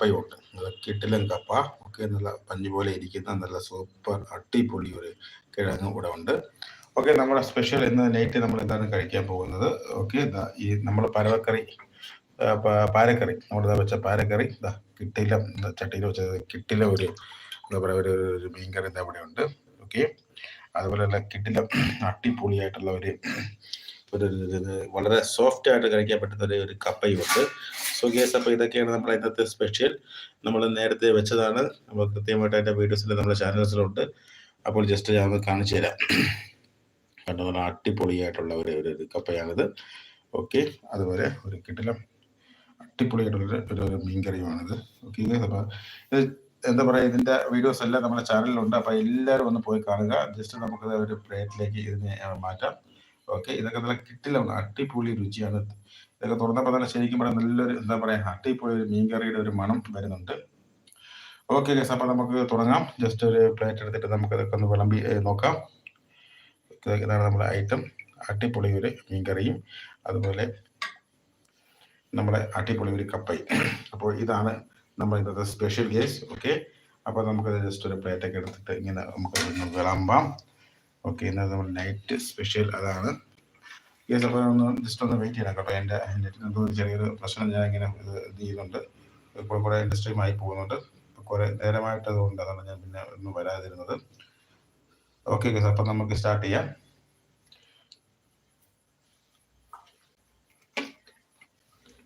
കപ്പയും ഉണ്ട് നല്ല കിട്ടിലും കപ്പ. ഒക്കെ നല്ല പഞ്ഞു പോലെ ഇരിക്കുന്ന നല്ല സൂപ്പർ അടിപൊളി ഒരു കിഴങ്ങ് ഇവിടെ ഉണ്ട്. ഓക്കെ നമ്മുടെ സ്പെഷ്യൽ ഇന്ന് നൈറ്റ് നമ്മൾ എന്താണ് കഴിക്കാൻ പോകുന്നത്? ഓക്കെ ഈ നമ്മൾ പരവക്കറി പാരക്കറി നമ്മുടെ വെച്ച പാരക്കറി ഇതാ കിട്ടില ചട്ടിയിൽ വെച്ചത് കിട്ടില ഒരു എന്താ പറയുക ഒരു ഒരു- മീൻകറി എന്താ ഇവിടെ ഉണ്ട്. ഓക്കെ അതുപോലെ തന്നെ കിട്ടില അടിപൊളിയായിട്ടുള്ള ഒരു ഒരു വളരെ സോഫ്റ്റ് ആയിട്ട് കഴിക്കാൻ പറ്റുന്ന ഒരു ഒരു കപ്പയും ഉണ്ട് സോ ഗേസ് അപ്പോൾ ഇതൊക്കെയാണ് നമ്മുടെ ഇന്നത്തെ സ്പെഷ്യൽ നമ്മൾ നേരത്തെ വെച്ചതാണ്. നമ്മൾ കൃത്യമായിട്ട് അതിന്റെ വീഡിയോസിൽ നമ്മുടെ ചാനൽസിലുണ്ട് അപ്പോൾ ജസ്റ്റ് ഞാൻ കാണിച്ചു തരാം. കണ്ടു നല്ല അടിപൊളിയായിട്ടുള്ള ഒരു ഒരു കപ്പയാണിത്. ഓക്കെ അതുപോലെ ഒരു കിട്ടിലും അടിപൊളിയായിട്ടുള്ള ഒരു ഒരു മീൻകറിയുമാണിത്. ഓക്കെ എന്താ പറയുക ഇതിന്റെ വീഡിയോസ് എല്ലാം നമ്മുടെ ചാനലിലുണ്ട് അപ്പോൾ എല്ലാവരും ഒന്ന് പോയി കാണുക. ജസ്റ്റ് നമുക്ക് ഒരു പ്ലേറ്റിലേക്ക് ഇതിനെ മാറ്റാം. ഓക്കെ ഇതൊക്കെ നല്ല കിട്ടില്ല അട്ടിപ്പൊളി രുചിയാണ് ഇതൊക്കെ തുറന്നപ്പോൾ തന്നെ ശരിക്കും പറയാം നല്ലൊരു എന്താ പറയുക അട്ടിപ്പൊളി ഒരു മീൻ മീൻകറിയുടെ ഒരു മണം വരുന്നുണ്ട്. ഓക്കെ ഗസ് അപ്പോൾ നമുക്ക് തുടങ്ങാം. ജസ്റ്റ് ഒരു പ്ലേറ്റ് എടുത്തിട്ട് നമുക്ക് ഇതൊക്കെ ഒന്ന് വിളമ്പി നോക്കാം. ഇത് ഇതാണ് നമ്മുടെ ഐറ്റം അട്ടിപ്പൊളി ഒരു മീൻകറിയും. അതുപോലെ നമ്മുടെ അട്ടിപ്പൊളി ഒരു കപ്പയും. അപ്പോൾ ഇതാണ് നമ്മൾ ഇന്നത്തെ സ്പെഷ്യൽ ഗേസ് ഓക്കെ അപ്പോൾ നമുക്ക് ജസ്റ്റ് ഒരു പ്ലേറ്റൊക്കെ എടുത്തിട്ട് ഇങ്ങനെ നമുക്ക് വിളമ്പാം. ഓക്കെ ഇന്ന് നമ്മൾ നൈറ്റ് സ്പെഷ്യൽ അതാണ്. കേസ് അപ്പോൾ ഒന്ന് ജസ്റ്റ് ഒന്ന് വെയിറ്റ് ചെയ്യണം കേട്ടോ. എന്റെ ഒരു ചെറിയൊരു പ്രശ്നം ഞാൻ ഇങ്ങനെ ഇത് ചെയ്യുന്നുണ്ട്. ഇപ്പോൾ കുറേ ഇൻഡസ്ട്രിയുമായി പോകുന്നുണ്ട്. കുറേ നേരമായിട്ട് അതുകൊണ്ട് അതാണ് ഞാൻ പിന്നെ ഒന്ന് വരാതിരുന്നത്. ഓക്കെ കേസ് അപ്പം നമുക്ക് സ്റ്റാർട്ട് ചെയ്യാം.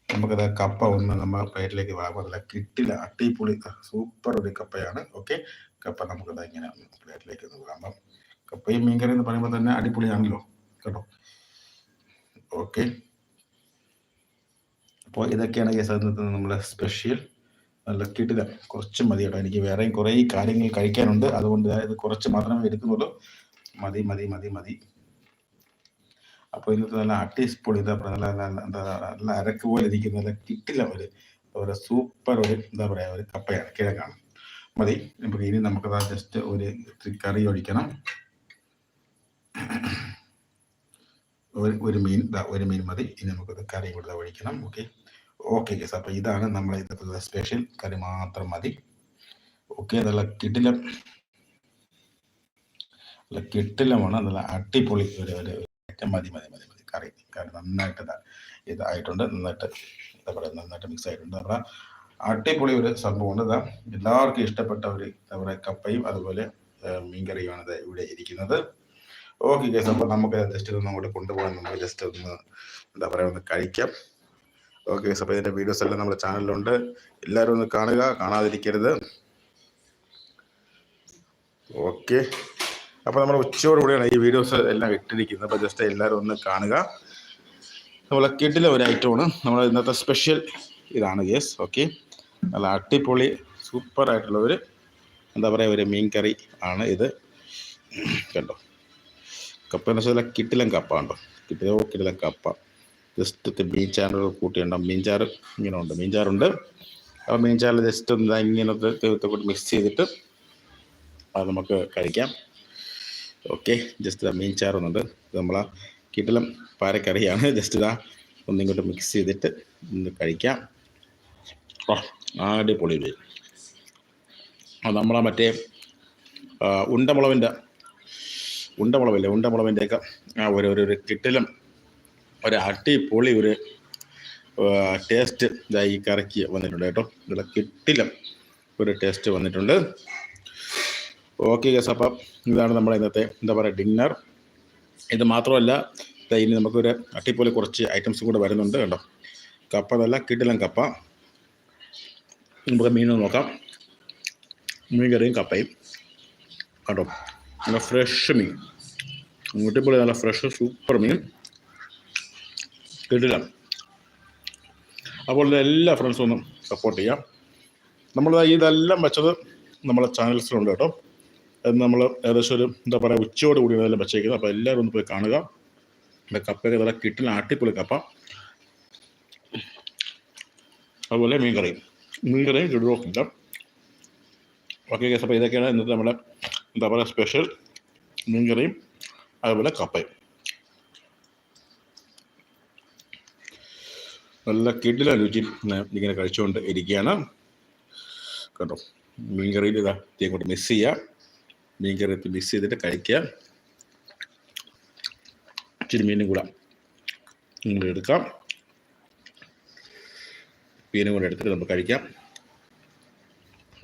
നമുക്കത് കപ്പ ഒന്ന് നമ്മൾ പ്ലേറ്റിലേക്ക് വാങ്ങും നല്ല കിട്ടില്ല അട്ടിപ്പൊളി സൂപ്പർ ഒരു കപ്പയാണ്. ഓക്കെ കപ്പ നമുക്കത് ഇങ്ങനെ പ്ലേറ്റിലേക്ക് ഒന്ന് വാങ്ങാം കപ്പയും മീൻകറി എന്ന് പറയുമ്പോൾ തന്നെ അടിപൊളിയാണല്ലോ കേട്ടോ? ഓക്കെ. അപ്പോൾ ഇതൊക്കെയാണ് കേസ് ഇന്നത്തെ നമ്മുടെ സ്പെഷ്യൽ നല്ല കിട്ടില്ല കുറച്ച് മതി കേട്ടോ. എനിക്ക് വേറെയും കുറേ കാര്യങ്ങൾ കഴിക്കാനുണ്ട്. അതുകൊണ്ട് ഇത് കുറച്ച് മാത്രമേ എടുക്കുന്നുള്ളൂ. മതി മതി മതി മതി. അപ്പോൾ ഇന്നത്തെ നല്ല അട്ടിസ്പൊളി എന്താ പറയുക നല്ല എന്താ നല്ല അരക്ക് പോലെ ഇരിക്കുന്ന. നല്ല കിട്ടില്ല ഒരു ഒരു സൂപ്പർ ഒരു എന്താ പറയുക ഒരു കപ്പയാണ് കിഴക്കാണ് മതി. നമുക്ക് ഇനി നമുക്ക് ജസ്റ്റ് ഒരു കറി ഒഴിക്കണം. ഒരു മീൻ ഒരു മീൻ മതി. ഇനി നമുക്കത് കറി കൂടുതൽ ഒഴിക്കണം. ഓക്കെ ഓക്കെ ഗസ് അപ്പോൾ ഇതാണ് നമ്മളെ ഇന്നത്തെ സ്പെഷ്യൽ കറി മാത്രം മതി. ഓക്കെ നല്ല കിടിലം. നല്ല കിട്ടിലമാണ് നല്ല അടിപൊളി ഒരു ഒരു മതി മതി മതി മതി. കറി കറി നന്നായിട്ട് ഇതാ ഇതായിട്ടുണ്ട്. നന്നായിട്ട് എന്താ പറയുക നന്നായിട്ട് മിക്സ് ആയിട്ടുണ്ട്. നമ്മുടെ അടിപൊളി ഒരു സംഭവമാണ് ഇതാ. എല്ലാവർക്കും ഇഷ്ടപ്പെട്ട ഒരു എന്താ പറയുക കപ്പയും അതുപോലെ മീൻകറിയുമാണ് ഇവിടെ ഇരിക്കുന്നത്. ഓക്കെ ഗൈസ് അപ്പോൾ നമുക്ക് ജസ്റ്റ് ഒന്ന് അങ്ങോട്ട് കൊണ്ടുപോകാൻ നമുക്ക് ജസ്റ്റ് ഒന്ന് എന്താ പറയുക ഒന്ന് കഴിക്കാം. ഓക്കെ ഗൈസ് അപ്പോൾ ഇതിന്റെ വീഡിയോസ് എല്ലാം നമ്മുടെ ചാനലിലുണ്ട് എല്ലാവരും ഒന്ന് കാണുക കാണാതിരിക്കരുത്. ഓക്കെ അപ്പോൾ നമ്മൾ ഉച്ചയോടുകൂടിയാണ് ഈ വീഡിയോസ് എല്ലാം ഇട്ടിരിക്കുന്നത്. അപ്പോൾ ജസ്റ്റ് എല്ലാവരും ഒന്ന് കാണുക. നമ്മളെ കിട്ടിലെ ഒരു ഐറ്റമാണ് നമ്മൾ ഇന്നത്തെ സ്പെഷ്യൽ ഇതാണ് കേസ് ഓക്കെ നല്ല അടിപൊളി സൂപ്പർ ആയിട്ടുള്ള ഒരു എന്താ പറയുക ഒരു മീൻ കറി ആണ് ഇത്. കണ്ടോ? കപ്പ എന്ന് വെച്ചാൽ കിട്ടിലം കപ്പ ഉണ്ടോ കിട്ടിലോ കിട്ടിലം കപ്പ. ജസ്റ്റ് മീൻ കൂട്ടിയുണ്ട് മീൻചാറ് മീൻ ചാറ് ഇങ്ങനെ ഉണ്ട്. മീൻചാറുണ്ട് അപ്പോൾ മീൻ ചാറിൽ ജസ്റ്റ് ഒന്ന് ഇങ്ങനത്തെ ദൈവത്തെ കൂടി മിക്സ് ചെയ്തിട്ട് അത് നമുക്ക് കഴിക്കാം. ഓക്കെ ജസ്റ്റ് മീൻ ചാറുന്നുണ്ട് ഇത് നമ്മളാ കിട്ടിലം പാരക്കറിയാണ്. ജസ്റ്റ് ഇതാ ഒന്നിങ്ങോട്ട് മിക്സ് ചെയ്തിട്ട് ഒന്ന് കഴിക്കാം. ഓ അടിപൊളി പൊളി അത് നമ്മളാ മറ്റേ ഉണ്ടമുളവിന്റെ ഉണ്ടമുളവില്ലേ? ഉണ്ടമുളവിന്റെയൊക്കെ ആ ഒരു ഒരു കിട്ടിലും ഒരു അടിപൊളി ഒരു ടേസ്റ്റ് ഇതായി കറക്കി വന്നിട്ടുണ്ട് കേട്ടോ. ഇതിലെ കിട്ടിലും ഒരു ടേസ്റ്റ് വന്നിട്ടുണ്ട്. ഓക്കെ ഗസ് അപ്പം ഇതാണ് നമ്മുടെ ഇന്നത്തെ എന്താ പറയുക ഡിന്നർ ഇത് മാത്രമല്ല ഇനി നമുക്കൊരു പൊളി കുറച്ച് ഐറ്റംസ് കൂടെ വരുന്നുണ്ട് കേട്ടോ. കപ്പ നല്ല കിട്ടിലും കപ്പ. നമുക്ക് മീനും നോക്കാം. മീൻ കറിയും കപ്പയും. കേട്ടോ. നല്ല ഫ്രഷ് മീൻ. മുട്ടിപ്പൊളി നല്ല ഫ്രഷ് സൂപ്പർ മീൻ. കിട്ടില്ല? അപ്പോൾ എല്ലാ ഫ്രണ്ട്സും ഒന്നും സപ്പോർട്ട് ചെയ്യാം. നമ്മൾ ഇതെല്ലാം വെച്ചത് നമ്മളെ ചാനൽസിലുണ്ട് കേട്ടോ. അത് നമ്മൾ ഏകദേശം ഒരു എന്താ പറയുക ഉച്ചയോട് കൂടി ഇതെല്ലാം വെച്ചേക്കുന്നത്. അപ്പോൾ എല്ലാവരും ഒന്ന് പോയി കാണുക. എന്റെ കപ്പയൊക്കെ ഇതെല്ലാം കിട്ടുന്ന ആട്ടിപ്പൊളി കപ്പ. അതുപോലെ മീൻകറിയും മീൻകറിയും ചുടുവോക്കില്ല ബാക്കി കേസ് അപ്പോൾ ഇതൊക്കെയാണ് ഇന്നത്തെ നമ്മുടെ എന്താ പറയുക സ്പെഷ്യൽ മീൻകറിയും അതുപോലെ കപ്പയും നല്ല കിടില രുചി ഇങ്ങനെ കഴിച്ചുകൊണ്ട് ഇരിക്കുകയാണ്. കേട്ടോ മീൻ കറിയിൽ ഇതാ തീ കൊണ്ട് മിക്സ് ചെയ്യുക മീൻ കറി മിക്സ് ചെയ്തിട്ട് കഴിക്കുക. ഇച്ചിരി മീനും കൂടെ ഇങ്ങോട്ട് എടുക്കാം. മീനും കൂടെ എടുത്തിട്ട് നമുക്ക് കഴിക്കാം.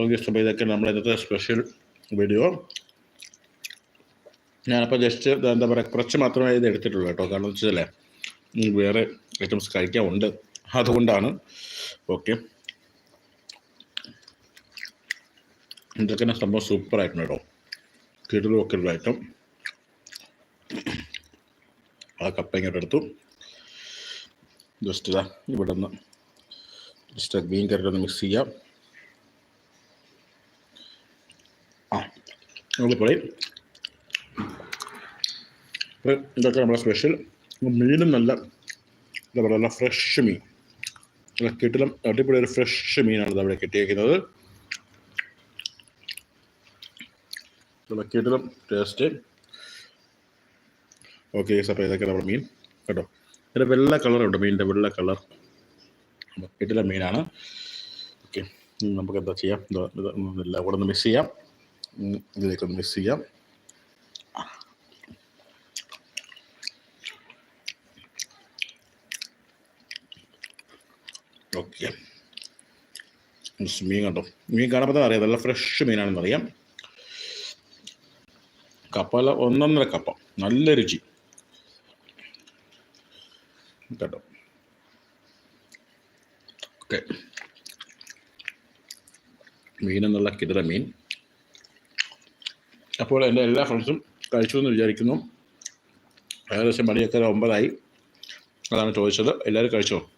ഓക്കെ ഇഷ്ടം ഇതൊക്കെ നമ്മുടെ ഇന്നത്തെ സ്പെഷ്യൽ വീഡിയോ ഞാനപ്പോൾ ജസ്റ്റ് എന്താ പറയുക കുറച്ച് മാത്രമേ ഇത് എടുത്തിട്ടുള്ളൂ കേട്ടോ. കാരണം വെച്ചാലേ വേറെ ഐറ്റംസ് കഴിക്കാനുണ്ട് അതുകൊണ്ടാണ്. ഓക്കെ ഇതൊക്കെ സംഭവം സൂപ്പർ ആയിട്ടുണ്ട് കേട്ടോ. കിടലും ഒക്കെ ഉള്ള ഐറ്റം ആ കപ്പ ഇങ്ങോട്ട് എടുത്തു. ജസ്റ്റ് ഇതാ ഇവിടെ നിന്ന് ജസ്റ്റ് ഗ്രീൻ കറി ഒന്ന് മിക്സ് ചെയ്യാം. ആ അടിപൊളി ഇതൊക്കെ നമ്മുടെ സ്പെഷ്യൽ മീനും നല്ല എന്താ പറയുക നല്ല ഫ്രഷ് മീൻ. നല്ല കിട്ടിലും അടിപൊളി ഒരു ഫ്രഷ് മീനാണ് അവിടെ കിട്ടിയേക്കുന്നത്. നല്ല കിട്ടിലും ടേസ്റ്റ് ഓക്കെ അപ്പോൾ ഇതൊക്കെ നമ്മുടെ മീൻ. കേട്ടോ? ഇതിന്റെ വെള്ള കളറുണ്ട് മീനിന്റെ വെള്ള കളർ കിട്ടിലെ മീനാണ്. ഓക്കെ നമുക്ക് എന്താ ചെയ്യാം? ഇത് ഇത് എല്ലാം കൂടെ ഒന്ന് മിക്സ് ചെയ്യാം. ഇതിലേക്കൊന്ന് മിക്സ് ചെയ്യാം. ഓക്കെ. മീൻ കണ്ടോ? മീൻ കാണുമ്പോൾ തന്നെ അറിയാം നല്ല ഫ്രഷ് മീനാണെന്ന് അറിയാം. കപ്പല ഒന്നൊന്നര കപ്പ നല്ല രുചി. കേട്ടോ? ഓക്കെ. മീൻ എന്നുള്ള കിതറ മീൻ. അപ്പോൾ എന്റെ എല്ലാ ഫ്രണ്ട്സും കഴിച്ചു എന്ന് വിചാരിക്കുന്നു. ഏകദേശം മണിയൊക്കെ ഒമ്പതായി. അതാണ് ചോദിച്ചത്. എല്ലാവരും കഴിച്ചോ?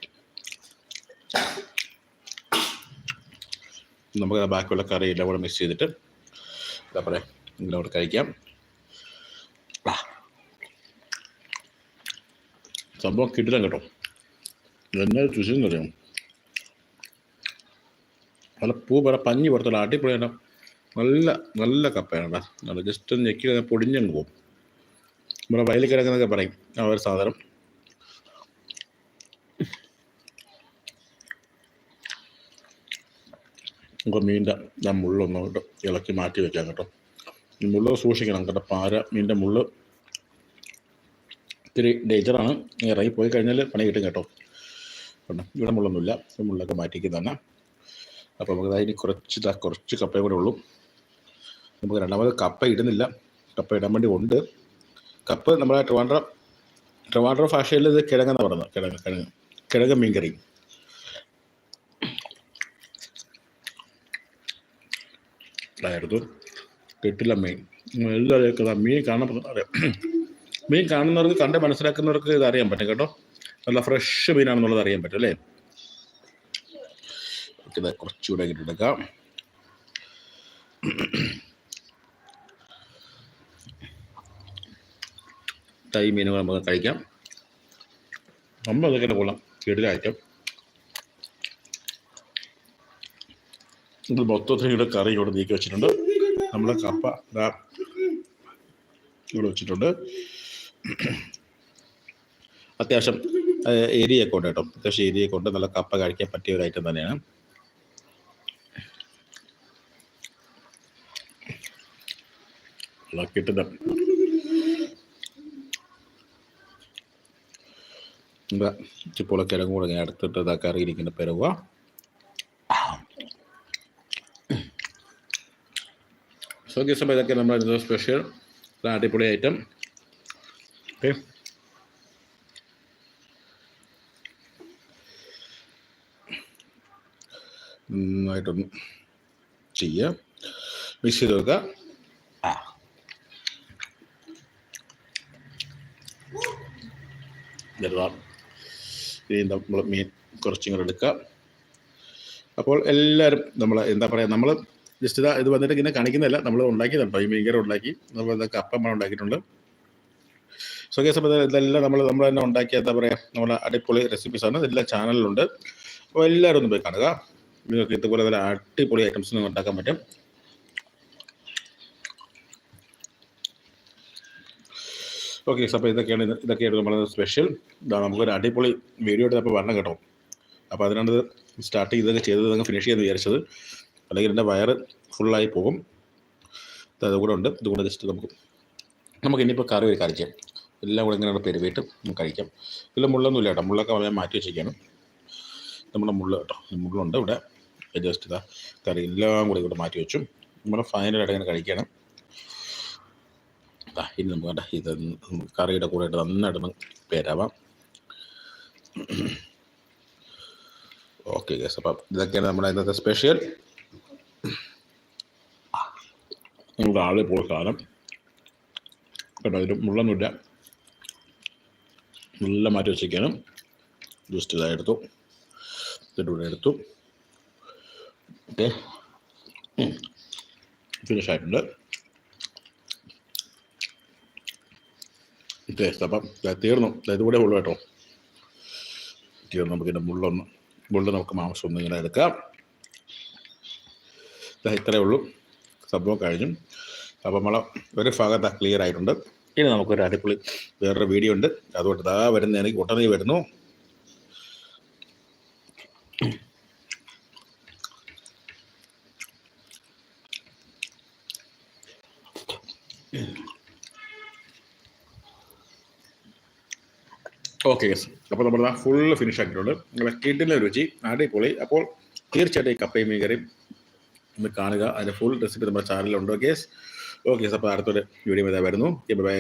നമുക്ക് ബാക്കിയുള്ള കറി എല്ലാം കൂടെ മിക്സ് ചെയ്തിട്ട് എന്താ പറയുക എല്ലാം കൂടെ കഴിക്കാം. സംഭവം കിട്ടില്ല കേട്ടോ. എന്നാ ചുശിന്ന് അറിയാം നല്ല പൂ പറ പഞ്ഞി പുറത്തുള്ള അടിപൊളിയാണ് നല്ല നല്ല കപ്പയാണ് നല്ല ജസ്റ്റ് ഞെക്കി പൊടിഞ്ഞങ്ങ് പോകും. നമ്മുടെ വയലിൽ കിടക്കുന്നൊക്കെ പറയും. ആ ഒരു സാധനം. നമുക്ക് മീന്റെ ആ മുള്ളൊന്ന് ഇളക്കി മാറ്റി വെക്കാം കേട്ടോ. ഈ മുള്ള് സൂക്ഷിക്കണം കേട്ടോ. പാര മീന്റെ മുള്ള് ഇത്തിരി ഡേഞ്ചറാണ് ഇറങ്ങി പോയി കഴിഞ്ഞാൽ പണി കിട്ടും കേട്ടോ. ഇവിടെ മുള്ളൊന്നുമില്ല. മുള്ളൊക്കെ മാറ്റിക്കുന്ന തന്നെ. അപ്പോൾ നമുക്ക് അതിന് കുറച്ച് കുറച്ച് കപ്പയും കൂടെ ഉള്ളൂ. നമുക്ക് രണ്ടാമത് കപ്പ ഇടുന്നില്ല. കപ്പ ഇടാൻ വേണ്ടി ഉണ്ട്. കപ്പ് നമ്മുടെ ട്രിവാൻഡ്രം ട്രിവാൻഡ്രം ഭാഷയിൽ ഇത് കിഴങ്ങെന്നാണ് പറയുന്നത്. കിഴങ്ങ് കിഴങ്ങ്. കിഴങ്ങ് മീൻകറി. ആയിരുന്നു. കിട്ടില്ല മീൻ. എല്ലാവരും ഇതാ മീൻ കാണുമ്പോൾ അറിയാം. മീൻ കാണുന്നവർക്ക് കണ്ട് മനസ്സിലാക്കുന്നവർക്ക് ഇത് അറിയാൻ പറ്റും കേട്ടോ. നല്ല ഫ്രഷ് മീനാണെന്നുള്ളത് അറിയാൻ പറ്റും അല്ലേ? ഇത് കുറച്ചുകൂടെ ഇട്ടെടുക്കാം തൈ മീനുകൾ നമുക്ക് കഴിക്കാം. നമ്മൾ അതൊക്കെ കൊള്ളാം കിടില മൊത്തത്തിൽ ഇവിടെ കറി ഇവിടെ നീക്കി വെച്ചിട്ടുണ്ട്. നമ്മൾ കപ്പ ഇവിടെ വെച്ചിട്ടുണ്ട്. അത്യാവശ്യം ഏരിയൊക്കെ ഉണ്ട് കേട്ടോ. അത്യാവശ്യം ഏരിയൊക്കെ ഉണ്ട്. നല്ല കപ്പ കഴിക്കാൻ പറ്റിയ ഒരു ഐറ്റം തന്നെയാണ്. കിട്ടുന്ന എന്താ ചിപ്പോള കിഴങ്ങ് കൂടെ ഇങ്ങനെ എടുത്തിട്ട് ഇതാ കറി ഇരിക്കുന്ന പെരുവ. സോ ദിവസം ഇതൊക്കെ നമ്മുടെ സ്പെഷ്യൽ അടിപൊളി ഐറ്റം ഓക്കെ നന്നായിട്ടൊന്ന് ചെയ്യുക മിക്സ് ചെയ്ത് വെക്കുക ആ നമ്മൾ മീൻ കുറച്ചും കൂടെ എടുക്കുക അപ്പോൾ എല്ലാവരും നമ്മൾ എന്താ പറയുക നമ്മൾ ജസ്റ്റ് ഇതാ ഇത് വന്നിട്ട് ഇങ്ങനെ കാണിക്കുന്നില്ല നമ്മൾ ഉണ്ടാക്കിയതാണ് ഈ മീൻകറി ഉണ്ടാക്കി. നമ്മൾ ഇതൊക്കെ അപ്പം ഉണ്ടാക്കിയിട്ടുണ്ട്. സോ കേസ് ഇതെല്ലാം നമ്മൾ നമ്മൾ തന്നെ ഉണ്ടാക്കിയ എന്താ പറയുക നമ്മുടെ അടിപൊളി റെസിപ്പീസാണ് ഇതെല്ലാം ചാനലിലുണ്ട്. അപ്പോൾ എല്ലാവരും ഒന്ന് പോയി കാണുക. നിങ്ങൾക്ക് ഇതുപോലെ നല്ല അടിപൊളി ഐറ്റംസ് നിങ്ങൾക്ക് ഉണ്ടാക്കാൻ പറ്റും. ഓക്കെ അപ്പോൾ ഇതൊക്കെയാണ് ഇത് ഇതൊക്കെയാണ് വളരെ സ്പെഷ്യൽ ഇതാ നമുക്കൊരു അടിപൊളി വീഡിയോ എടുത്തപ്പോൾ വരണം കേട്ടോ. അപ്പോൾ അതിനാണ് സ്റ്റാർട്ട് ചെയ്തൊക്കെ ചെയ്തത് ഫിനിഷ് ചെയ്യാൻ വിചാരിച്ചത്. അല്ലെങ്കിൽ എന്റെ വയറ് ഫുള്ളായി പോകും. അതുകൂടെ ഉണ്ട്. ഇതുകൂടെ ജസ്റ്റ് നമുക്ക് നമുക്ക് ഇനിയിപ്പോൾ കറി ഒരു കാര്യം ചെയ്യാം. എല്ലാം കൂടെ ഇങ്ങനെ പെരുവിട്ട് നമുക്ക് കഴിക്കാം. ഇതിൽ മുള്ളൊന്നുമില്ല കേട്ടോ. മുള്ളൊക്കെ വളരെ മാറ്റി വെച്ചിരിക്കുകയാണ്. നമ്മുടെ മുള്ള കേട്ടോ. മുള്ളുണ്ട് ഇവിടെ. ജസ്റ്റ് ഇതാ. കറി എല്ലാം കൂടി ഇവിടെ മാറ്റി വെച്ചു. നമ്മുടെ ഫൈനലായിട്ട് ഇങ്ങനെ കഴിക്കണം ഇനി നമുക്ക് വേണ്ട ഇത് കറിയുടെ കൂടെ നന്നായിട്ട് പേരാവാം. ഓക്കെ ഗസ് അപ്പം ഇതൊക്കെയാണ് നമ്മുടെ ഇന്നത്തെ സ്പെഷ്യൽ നമ്മുടെ ആൾ പോയ സാധനം കേട്ടോ അതിൽ മുള്ളൊന്നുമില്ല നല്ല മാറ്റി വെച്ചിരിക്കുകയാണ് ജസ്റ്റ് ഇതായെടുത്തു ഇതിന്റെ ഇതിലൂടെ എടുത്തു. ഓക്കെ ഫിനിഷ് ആയിട്ടുണ്ട്. ഓക്കെ അപ്പം തീർന്നു. ഇതുകൂടെ ഉള്ളു കേട്ടോ. തീർന്നു. നമുക്ക് ഇതിന്റെ മുള്ളൊന്ന് മുള്ള നമുക്ക് മാംസം ഒന്ന് ഇങ്ങനെ എടുക്കാം. ഇത്രയേ ഉള്ളൂ. സംഭവം കഴിഞ്ഞു. അപ്പം നമ്മൾ ഒരു ഭാഗത്ത് ക്ലിയർ ആയിട്ടുണ്ട്. ഇനി നമുക്കൊരു അടിപൊളി വേറൊരു വീഡിയോ ഉണ്ട്. അതുകൊണ്ട് ദാ വരുന്ന എനിക്ക് ഉടനെ വരുന്നു. ഓക്കെ യെസ് അപ്പോൾ നമ്മൾ ഫുൾ ഫിനിഷ് ആക്കിയിട്ടുണ്ട്. നിങ്ങളെ കിഡിലെ രുചി അടിപൊളി. അപ്പോൾ തീർച്ചയായിട്ടും ഈ കപ്പയും മീൻകറിയും ഒന്ന് കാണുക. അതിന്റെ ഫുൾ റെസിപ്പി നമ്മുടെ ചാനലിലുണ്ട് കേസ് ഓക്കെ അപ്പോൾ അടുത്തൊരു വീഡിയോ ഇതാ വരുന്നു ബൈ